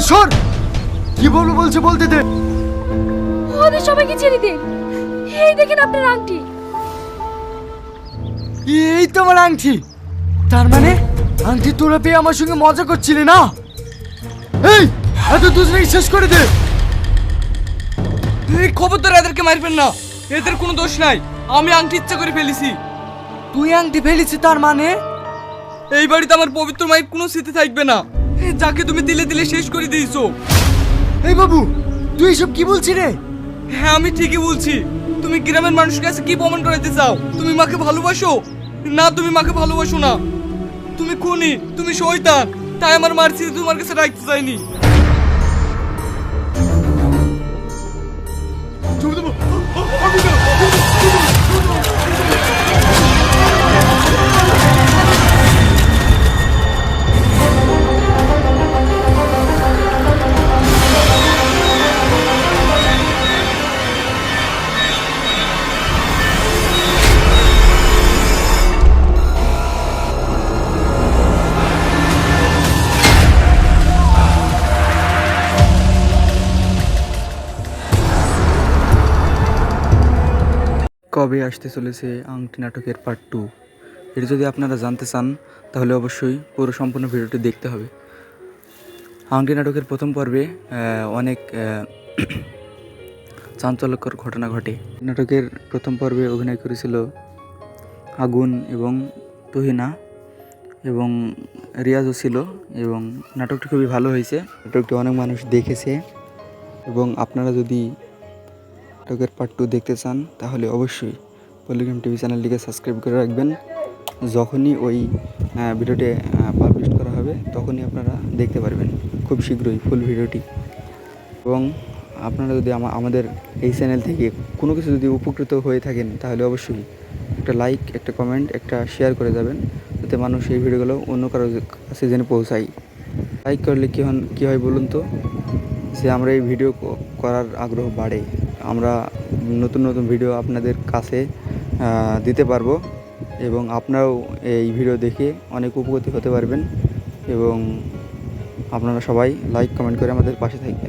এই সর! কি বলব বলছে বলতে দে। ওদের সবাইকে ছেড়ে দিন এই দেখেন আপনার আংটি। এই তো আমার আংটি। তার মানে আংটি তোরা পেয়ে আমার সঙ্গে মজা করছিলি না? এই এত দুজনেই শেষ করে দে। এই খবরদার এদেরকে মারবেন না। এদের কোনো দোষ নাই। আমি আংটি ইচ্ছা করে ফেলেছি। তুই আংটি ফেলেছি তার মানে? এই বাড়িতে আমার পবিত্র মায়ের কোনো স্মৃতি থাকবে না। যাকে তুমি দিলে দিলে শেষ করে দিয়েছ। এই বাবু তুই এসব কি বলছি রে? হ্যাঁ আমি ঠিকই বলছি। তুমি গ্রামের মানুষের কাছে কি প্রমাণ করাতে চাও? তুমি মাকে ভালোবাসো? না তুমি মাকে ভালোবাসো না। তুমি খুনি তুমি শয়তান। তাই আমার মার্সি তোমার কাছে রাখতে চাইনি। কবে আসতে চলেছে আংটি নাটকের পার্ট টু এটা যদি আপনারা জানতে চান, তাহলে অবশ্যই পুরো সম্পূর্ণ ভিডিওটি দেখতে হবে। আংটি নাটকের প্রথম পর্বে অনেক চাঞ্চল্যকর ঘটনা ঘটে। নাটকের প্রথম পর্বে অভিনয় করেছিল আগুন এবং তুহিনা এবং রিয়াজও ছিল এবং নাটকটি খুবই ভালো হয়েছে। নাটকটি অনেক মানুষ দেখেছে এবং আপনারা যদি নাটকের পার্ট টু দেখতে চান, তাহলে অবশ্যই পলিগ্রাম টিভি চ্যানেলটিকে সাবস্ক্রাইব করে রাখবেন। যখনই ওই ভিডিওটি পাবলিশ করা হবে, তখনই আপনারা দেখতে পারবেন খুব শীঘ্রই ফুল ভিডিওটি। এবং আপনারা যদি আমাদের এই চ্যানেল থেকে কোনো কিছু যদি উপকৃত হয়ে থাকেন, তাহলে অবশ্যই একটা লাইক একটা কমেন্ট একটা শেয়ার করে যাবেন, যাতে মানুষ এই ভিডিওগুলো অন্য কারও কাছে যেন পৌঁছায়। লাইক করলে কী হন, কী হয় বলুন তো? যে আমরা এই ভিডিও করার আগ্রহ বাড়ে। আমরা নতুন নতুন ভিডিও আপনাদের কাছে দিতে পারব এবং আপনারাও এই ভিডিও দেখে অনেক উপকৃত হতে পারবেন এবং আপনারা সবাই লাইক কমেন্ট করে আমাদের পাশে থাকবেন।